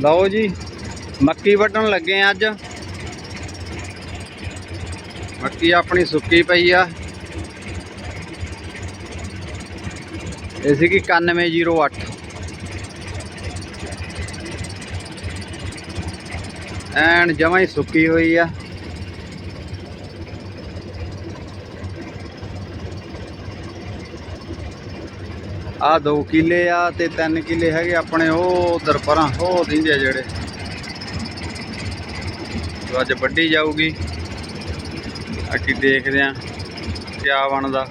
ਲਓ ਜੀ, ਮੱਕੀ ਵੱਢਣ ਲੱਗੇ ਆ ਅੱਜ। ਮੱਕੀ ਆਪਣੀ ਸੁੱਕੀ ਪਈ ਆ। ਇਹ ਸੀਗੀ 9108 ਐਨ ਜਮਾਂ ਹੀ ਸੁੱਕੀ ਹੋਈ ਆ। ਆ 2 ਕਿੱਲੇ ਆ ਤੇ 3 ਕਿੱਲੇ ਹੈਗੇ ਆਪਣੇ ਉਹ ਉਧਰ ਪਰਾਂ, ਉਹ ਦਿੰਦੇ ਆ ਜਿਹੜੇ। ਜੋ ਅੱਜ ਵੱਢੀ ਜਾਊਗੀ ਅੱਗੇ ਦੇਖਦੇ ਆ ਕਿਆ ਬਣਦਾ।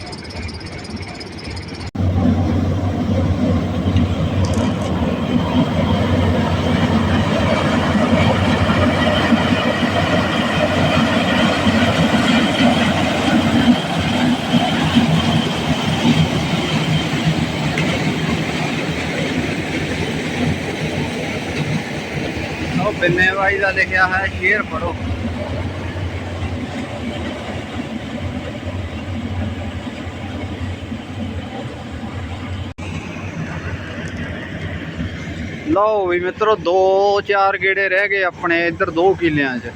ਉਹ ਦਾ ਲਿਖਿਆ ਹੈ, ਸ਼ੇਰ ਪੜੋ ਲਓ ਵੀ ਮਿੱਤਰੋ, ਦੋ ਚਾਰ ਗੇੜੇ ਰਹਿ ਗਏ ਆਪਣੇ, ਇੱਧਰ ਦੋ ਕਿਲਿਆਂ 'ਚ।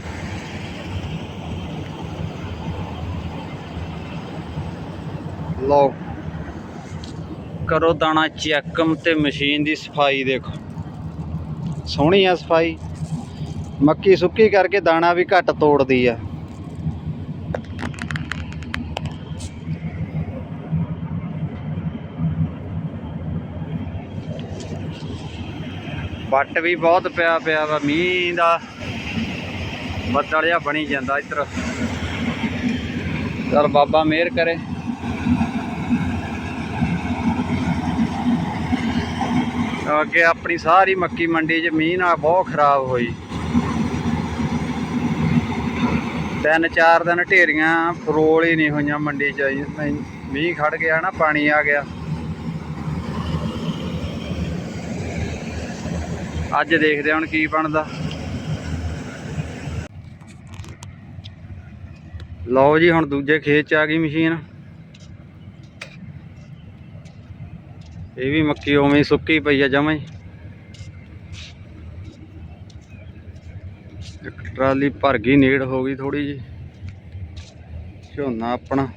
ਲਓ। ਕਰੋ ਦਾਣਾ ਚੈੱਕਮ ਤੇ ਮਸ਼ੀਨ ਦੀ ਸਫ਼ਾਈ ਦੇਖੋ। ਸੋਹਣੀ ਆ ਸਫ਼ਾਈ। ਮੱਕੀ ਸੁੱਕੀ ਕਰਕੇ ਦਾਣਾ ਵੀ ਘੱਟ ਤੋੜਦੀ ਆ। ਵੱਟ ਵੀ ਬਹੁਤ ਪਿਆ ਪਿਆ ਵਾ, ਮੀਂਹ ਦਾ ਬੱਦਲ ਜਿਹਾ ਬਣੀ ਜਾਂਦਾ ਇੱਧਰ। ਚਲ ਬਾਬਾ ਮਿਹਰ ਕਰੇ। ਅੱਗੇ ਆਪਣੀ ਸਾਰੀ ਮੱਕੀ ਮੰਡੀ 'ਚ ਮੀਂਹ ਨਾਲ ਬਹੁਤ ਖਰਾਬ ਹੋਈ। ਤਿੰਨ ਚਾਰ ਦਿਨ ਢੇਰੀਆਂ ਫਰੋਲ ਹੀ ਨਹੀਂ ਹੋਈਆਂ ਮੰਡੀ 'ਚ। ਨਹੀਂ, ਮੀਂਹ ਖੜ ਗਿਆ ਨਾ ਪਾਣੀ ਆ ਗਿਆ। ਅੱਜ ਦੇਖਦੇ ਹਾਂ ਹੁਣ ਕੀ ਬਣਦਾ। ਲਓ ਜੀ ਹੁਣ ਦੂਜੇ ਖੇਤ 'ਚ ਆ ਗਈ ਮਸ਼ੀਨ। ਇਹ ਵੀ ਮੱਕੀ ਉਵੇਂ ਸੁੱਕੀ ਪਈ ਆ ਜਮਾਂ ਹੀ। ਟਰਾਲੀ ਭਰ ਗਈ ਨੇੜ ਹੋ ਗਈ ਥੋੜੀ ਜੀ ਝੋਨਾ ਆਪਣਾ।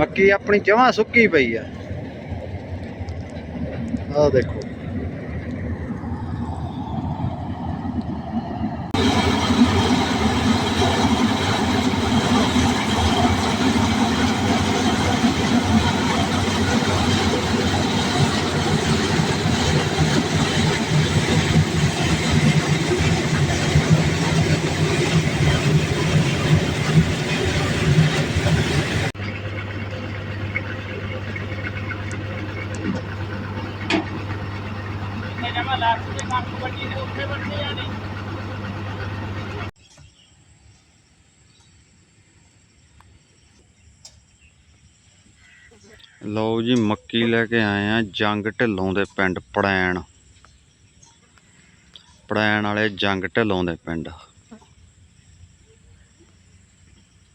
ਮੱਕੀ ਆਪਣੀ ਜਮਾਂ ਸੁੱਕੀ ਪਈ ਆ। ਆਹ ਦੇਖੋ। ਲਓ ਜੀ, ਮੱਕੀ ਲੈ ਕੇ ਆਏ ਆ ਜੰਗ ਢਿੱਲੋਂ ਦੇ ਪਿੰਡ ਪੜੈਣ। ਪੜੈਣ ਵਾਲੇ ਜੰਗ ਢਿੱਲੋਂ ਦੇ ਪਿੰਡ।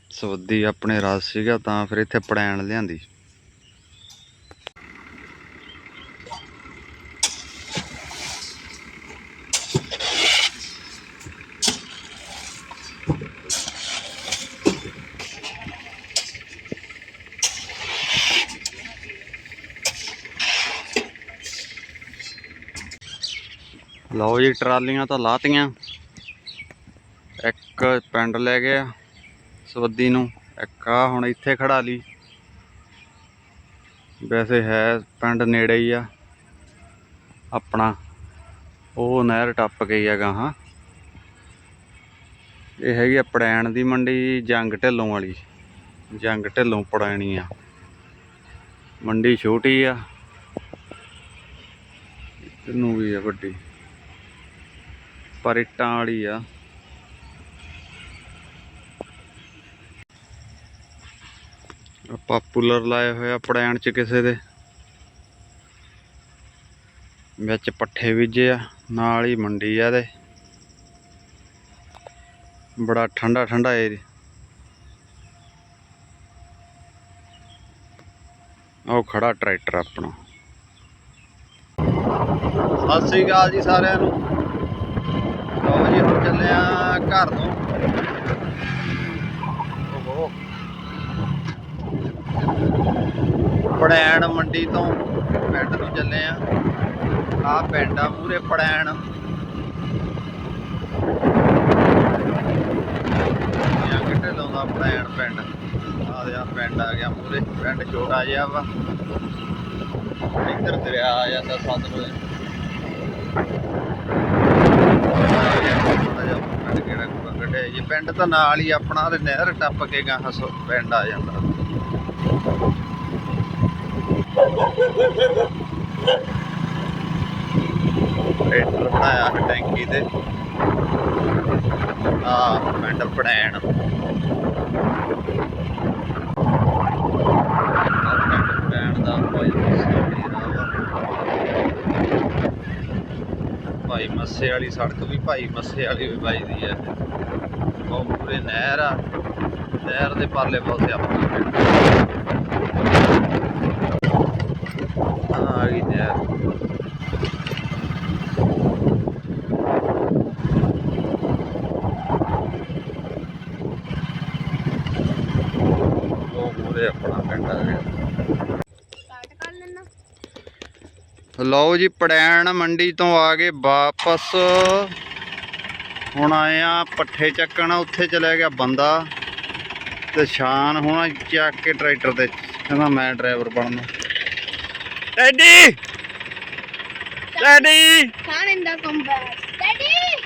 ਸਵੱਦੀ ਆਪਣੇ ਰਸ ਸੀਗਾ, ਤਾਂ ਫਿਰ ਇੱਥੇ ਪੜੈਣ ਲਿਆਂਦੀ। ਲਓ ਜੀ, ਟਰਾਲੀਆਂ ਤਾਂ ਲਾਤੀਆਂ। ਇੱਕ ਪਿੰਡ ਲੈ ਗਿਆ ਸਵੱਦੀ ਨੂੰ, ਇੱਕ ਆ ਹੁਣ ਇੱਥੇ ਖੜਾ ਲਈ। ਵੈਸੇ ਹੈ ਪਿੰਡ ਨੇੜੇ ਹੀ ਆ। ਆਪਣਾ ਉਹ ਨਹਿਰ ਟੱਪ ਗਈ ਆ ਗਾਹਾਂ। ਇਹ ਹੈਗੀ ਆ ਪੜੈਣ ਦੀ ਮੰਡੀ, ਜੰਗ ਢਿੱਲੋਂ ਵਾਲੀ। ਜੰਗ ਢਿੱਲੋਂ ਪੜੈਣੀ ਆ। ਮੰਡੀ ਛੋਟੀ ਆ। ਇਹਨੂੰ ਵੀ ਆ ਵੱਡੀ। ਪਰ ਇੱਟਾਂ ਵਾਲੀ ਆ। ਪਾਪੂਲਰ ਲਾਏ ਹੋਏ ਆ ਪੜੈਣ ਚ ਕਿਸੇ ਦੇ। ਵਿੱਚ ਪੱਠੇ ਬੀਜੇ ਆ, ਨਾਲ ਹੀ ਮੰਡੀ ਆ ਇਹਦੇ। ਬੜਾ ਠੰਡਾ ਠੰਡਾ ਏਰੀਆ। ਉਹ ਖੜਾ ਟਰੈਕਟਰ ਆਪਣਾ। ਸਤਿ ਸ੍ਰੀ ਅਕਾਲ ਜੀ ਸਾਰਿਆਂ ਨੂੰ। ਲਓ ਜੀ ਹੁਣ ਚੱਲੇ ਆ ਘਰ ਤੋਂ ਪੜੈਣ ਮੰਡੀ ਤੋਂ ਪਿੰਡ ਨੂੰ ਚੱਲੇ ਆ। ਆ ਪਿੰਡ ਆ ਪੂਰੇ ਪੜੈਣ। ਜਾਂ ਕਿੱਥੇ ਲਾਉਂਦਾ ਪੜੈਣ ਪਿੰਡ। ਆ ਦੇ ਆ ਪਿੰਡ ਆ ਗਿਆ ਪੂਰੇ। ਪਿੰਡ ਛੋਟਾ ਜਿਹਾ ਵਾ। ਇੱਧਰ ਦਰਿਆ ਆ ਜਾਂਦਾ ਸਤਲੁਜ ਥੋੜ੍ਹਾ ਜਿਹਾ ਪਿੰਡ ਕਿਹੜਾ ਕੁ ਕੱਢਿਆ ਜੀ, ਪਿੰਡ ਤਾਂ ਨਾਲ ਹੀ ਆਪਣਾ ਤੇ ਨਹਿਰ ਟੱਪ ਕੇ ਗਾਹਾਂ ਪਿੰਡ ਆ ਜਾਂਦਾ। ਟਰੈਕਟਰ ਬਣਾਇਆ ਟੈਂਕੀ ਤੇ। ਆ ਪਿੰਡ ਪੜੈਣ। ਆਹ ਦਾ ਭਾਈ ਮੱਸੇ ਭਾਈ ਮੱਸੇ ਵਾਲੀ ਸੜਕ ਵੀ ਭਾਈ ਮੱਸੇ ਵਾਲੀ ਵੀ ਵੱਜਦੀ ਹੈ। ਉਹ ਪੂਰੇ ਨਹਿਰ ਆ। ਨਹਿਰ ਦੇ ਪਰਲੇ ਪਾਸੇ ਆਪਣਾ ਪਿੰਡ ਆ ਗਈ ਨਹਿਰ। ਉਹ ਮੂਰੇ ਆਪਣਾ ਪਿੰਡ ਆ। ਗਿਆ ਲਓ ਜੀ ਪੜੈਣ ਮੰਡੀ ਤੋਂ ਆ ਗਏ ਵਾਪਸ। ਹੁਣ ਆਏ ਆ ਪੱਠੇ ਚੱਕਣ ਉੱਥੇ ਚਲਿਆ ਗਿਆ ਬੰਦਾ। ਤੇ ਸ਼ਾਨ ਹੁਣ ਚੱਕ ਕੇ ਟਰੈਕਟਰ ਤੇ ਕਹਿੰਦਾ ਮੈਂ ਡਰਾਈਵਰ ਬਣਨਾ। Daddy! Daddy! Khan in the comeback daddy!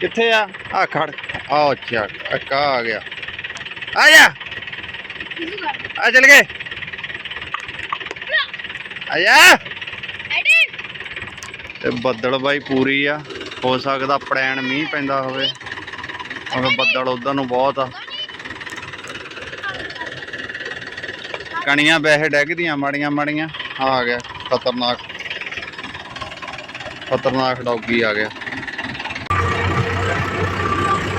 ਕਿੱਥੇ ਆ? ਆ ਖੜ। ਆ ਅੱਛਾ ਇੱਕ ਆਹ ਆ ਗਿਆ। ਆ ਜਾ! ਆ ਚਲ ਗਏ। ਆ ਜਾ ਡੈਡੀ ਤੇ ਬੱਦਲ ਬਾਈ ਪੂਰੀ ਆ। ਹੋ ਸਕਦਾ ਪੜੈਣ ਮੀਂਹ ਪੈਂਦਾ ਹੋਵੇ। ਉਹ ਬੱਦਲ ਉਧਰ ਨੂੰ ਬਹੁਤ ਆ। ਕਣੀਆਂ ਵੈਸੇ ਡੈਗਦੀਆਂ ਮਾੜੀਆਂ ਮਾੜੀਆਂ। ਆ ਗਿਆ ਖਤਰਨਾਕ। ਖਤਰਨਾਕ ਡੌਗੀ ਆ ਗਿਆ।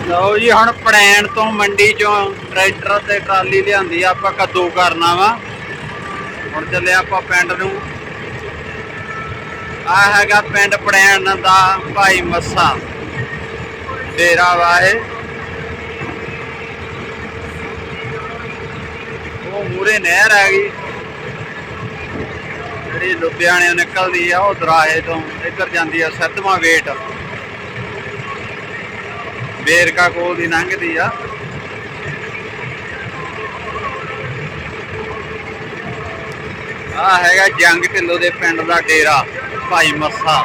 ਲਓ ਜੀ ਹੁਣ ਪੜੈਣ ਤੋਂ ਮੰਡੀ ਚੋਂ ਟਰੈਕਟਰ ਤੇ ਟਰਾਲੀ ਲਿਆਂਦੀ ਆ। ਆਪਾਂ ਕੱਦੂ ਕਰਨਾ ਵਾ। ਹੁਣ ਚੱਲੇ ਆਪਾਂ ਪਿੰਡ ਨੂੰ। ਆ ਹੈਗਾ ਪਿੰਡ ਪੜੈਣ ਦਾ ਭਾਈ ਮੱਸਾ। ਡੇਰਾ ਵਾਏ ਉਹ ਮੂਰੇ ਨਹਿਰ ਆ ਗਈ। ਜਿਹੜੀ ਲੁਧਿਆਣੇ ਨਿਕਲਦੀ ਆ, ਉਹ ਦਰਾਹੇ ਤੋਂ ਇੱਧਰ ਜਾਂਦੀ ਆ, ਸੱਤਵਾਂ ਵੇਟ ਬੇਰਕਾ ਕੋਲ ਦੀ ਲੰਘਦੀ ਆ। ਆ ਹੈਗਾ ਜੰਗ ਢਿੱਲੋਂ ਦੇ ਪਿੰਡ ਦਾ ਡੇਰਾ, ਭਾਈ ਮੱਸਾ।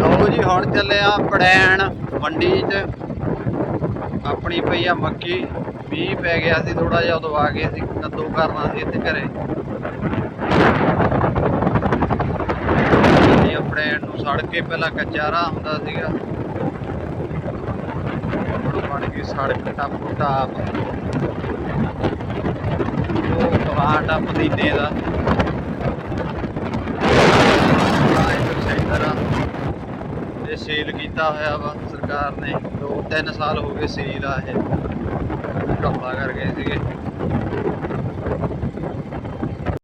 ਲਓ ਜੀ, ਹੁਣ ਚੱਲੇ ਆ ਪੜੈਣ ਮੰਡੀ 'ਚ। ਆਪਣੀ ਪਈ ਆ ਮੱਕੀ, ਮੀਂਹ ਪੈ ਗਿਆ ਸੀ ਥੋੜਾ ਜਿਹਾ, ਉਦੋਂ ਆ ਗਏ ਸੀ ਕੱਦੂ ਕਰਨਾ ਸੀ ਇੱਥੇ ਘਰੇ। ਇਹ ਪੜੈਣ ਨੂੰ ਸੜ ਕੇ ਪਹਿਲਾਂ ਕੱਚਾ ਰਾਹ ਹੁੰਦਾ ਸੀਗਾ। ਬਣ ਗਈ ਸੜਕ ਟੱਪ ਟਾਪ। ਉਹ ਪਲਾਟ ਆ ਪੁਦੀਨੇ ਦਾ। ਇਹ ਸੀਲ ਕੀਤਾ ਹੋਇਆ ਵਾ ਸਰਕਾਰ ਨੇ। 2-3 ਸਾਲ ਹੋ ਗਏ ਸੀਲ ਆ ਇਹ। ਕਪੜਾ ਕਰ ਗਏ ਸੀਗੇ।